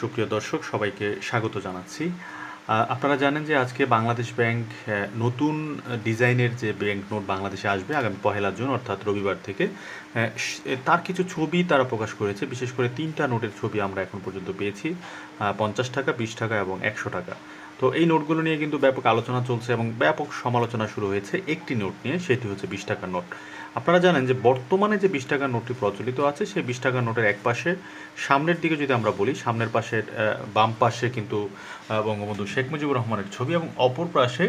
সুপ্রিয় দর্শক, সবাইকে স্বাগত জানাচ্ছি। আপনারা জানেন যে আজকে বাংলাদেশ ব্যাংক নতুন ডিজাইনের যে ব্যাংক নোট বাংলাদেশে আসবে আগামী পহেলা জুন, অর্থাৎ রবিবার থেকে তার কিছু ছবি তারা প্রকাশ করেছে। বিশেষ করে তিনটা নোটের ছবি আমরা এখন পর্যন্ত পেয়েছি পঞ্চাশ টাকা, বিশ টাকা এবং একশো টাকা। তো এই নোটগুলো নিয়ে কিন্তু ব্যাপক আলোচনা চলছে এবং ব্যাপক সমালোচনা শুরু হয়েছে। একটি নোট নিয়ে, সেটি হচ্ছে বিশ টাকার নোট। আপনারা জানেন যে বর্তমানে যে বিশ টাকার নোটটি প্রচলিত আছে সেই বিশ টাকার নোটের এক পাশে, সামনের দিকে যদি আমরা বলি, সামনের পাশে বাম পাশে কিন্তু বঙ্গবন্ধু শেখ মুজিবুর রহমানের ছবি এবং অপর পাশে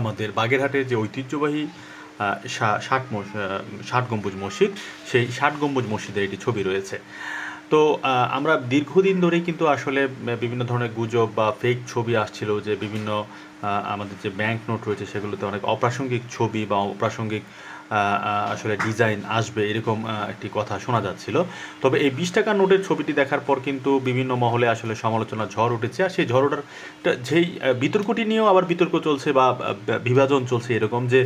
আমাদের বাগেরহাটের যে ঐতিহ্যবাহী ষাট ষাট গম্বুজ মসজিদ, সেই ষাট গম্বুজ মসজিদের একটি ছবি রয়েছে। তো আমরা দীর্ঘদিন ধরেই কিন্তু আসলে বিভিন্ন ধরনের গুজব বা ফেক ছবি আসছিল যে বিভিন্ন আমাদের যে ব্যাংক নোট রয়েছে সেগুলোতে অনেক অপ্রাসঙ্গিক ছবি বা অপ্রাসঙ্গিক আসলে ডিজাইন আসবে এরকম একটি কথা শোনা যাচ্ছিল। তবে এই বিশ টাকার নোটের ছবিটি দেখার পর কিন্তু বিভিন্ন মহলে আসলে সমালোচনা ঝড় উঠেছে। আর সেই ঝড় ওঠার যেই বিতর্কটি নিয়েও আবার বিতর্ক চলছে বা বিভাজন চলছে এরকম যে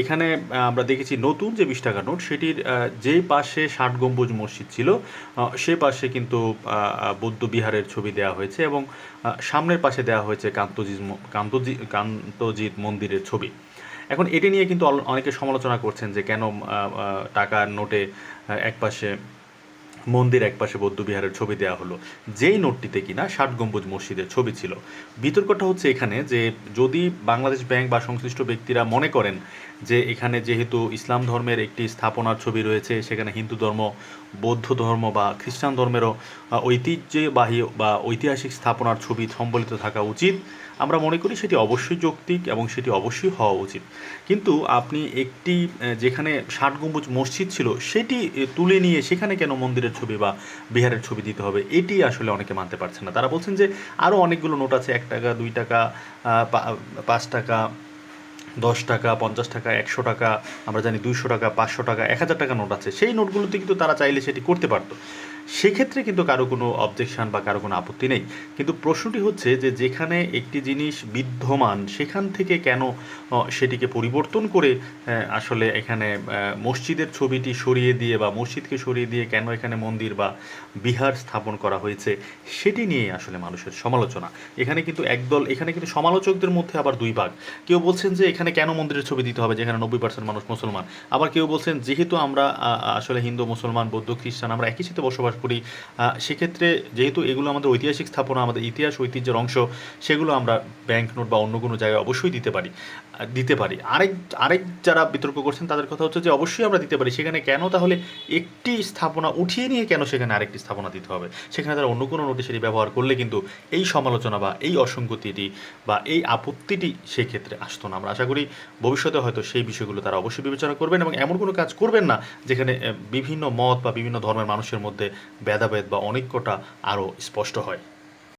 এখানে আমরা দেখেছি নতুন যে বিশ টাকার নোট, সেটির যেই পাশে ষাট গম্বুজ মসজিদ ছিল সে পাশে কিন্তু বৌদ্ধ বিহারের ছবি দেওয়া হয়েছে এবং সামনের পাশে দেওয়া হয়েছে কান্তজিৎ কান্তজি কান্তজিৎ মন্দিরের ছবি। এখন এটি নিয়ে কিন্তু অনেকে সমালোচনা করছেন যে কেন টাকার নোটে আহ, এক পাশে মন্দির এক পাশে বৌদ্ধবিহারের ছবি দেওয়া হলো। যেই নোটটিতে কিনা ষাট গম্বুজ মসজিদের ছবি ছিল। বিতর্কটা হচ্ছে এখানে যে যদি বাংলাদেশ ব্যাংক বা সংশ্লিষ্ট ব্যক্তিরা মনে করেন যে এখানে যেহেতু ইসলাম ধর্মের একটি স্থাপনার ছবি রয়েছে, সেখানে হিন্দু ধর্ম, বৌদ্ধ ধর্ম বা খ্রিস্টান ধর্মেরও ঐতিহ্যবাহী বা ঐতিহাসিক স্থাপনার ছবি সম্বলিত থাকা উচিত, আমরা মনে করি সেটি অবশ্যই যৌক্তিক এবং সেটি অবশ্যই হওয়া উচিত। কিন্তু আপনি একটি যেখানে ষাট গম্বুজ মসজিদ ছিল, সেটি তুলে নিয়ে সেখানে কেন মন্দিরের ছবি বা বিহারের ছবি দিতে হবে, এটি আসলে অনেকে মানতে পারছে না। তারা বলছেন যে আরও অনেকগুলো নোট আছে, এক টাকা, দুই টাকা পাঁচ টাকা, দশ টাকা, পঞ্চাশ টাকা, একশো টাকা, আমরা জানি দুইশো টাকা, পাঁচশো টাকা, এক হাজার টাকা নোট আছে। সেই নোটগুলোতে কিন্তু তারা চাইলে সেটি করতে পারতো। সেক্ষেত্রে কিন্তু কারও কোনো অবজেকশন বা কারও কোনো আপত্তি নেই। কিন্তু প্রশ্নটি হচ্ছে যে, যেখানে একটি জিনিস বিদ্যমান, সেখান থেকে কেন সেটিকে পরিবর্তন করে আসলে এখানে মসজিদের ছবিটি সরিয়ে দিয়ে বা মসজিদকে সরিয়ে দিয়ে কেন এখানে মন্দির বা বিহার স্থাপন করা হয়েছে, সেটি নিয়ে আসলে মানুষের সমালোচনা। এখানে কিন্তু একদল, এখানে কিন্তু সমালোচকদের মধ্যে আবার দুই ভাগ। কেউ বলছেন যে, এখানে কেন মন্দিরের ছবি দিতে হবে, যেখানে নব্বই পার্সেন্ট মানুষ মুসলমান? আবার কেউ বলছেন, যেহেতু আমরা আসলে হিন্দু, মুসলমান, বৌদ্ধ, খ্রিস্টান, আমরা একই সাথে বসবাস করি সেক্ষেত্রে যেহেতু এগুলো আমাদের ঐতিহাসিক স্থাপনা, আমাদের ইতিহাস, ঐতিহ্যের অংশ, সেগুলো আমরা ব্যাংক নোট বা অন্য কোনো জায়গায় অবশ্যই দিতে পারি। দিতে পারি। আরেক আরেক যারা বিতর্ক করছেন, তাদের কথা হচ্ছে যে, অবশ্যই আমরা দিতে পারি। সেখানে কেন? তাহলে একটি স্থাপনা উঠিয়ে নিয়ে কেন সেখানে আরেকটি স্থাপনা দিতে হবে? সেখানে তারা অন্য কোনো নোটে সেটি ব্যবহার করলে কিন্তু এই সমালোচনা বা এই অসঙ্গতিটি বা এই আপত্তিটি সেই ক্ষেত্রে আসতো না। আমরা আশা করি ভবিষ্যতে হয়তো সেই বিষয়গুলো তারা অবশ্যই বিবেচনা করবেন এবং এমন কোনো কাজ করবেন না যেখানে বিভিন্ন মত বা বিভিন্ন ধর্মের মানুষের মধ্যে ভেদাভেদ বা অনেক কটা আরও স্পষ্ট হয়।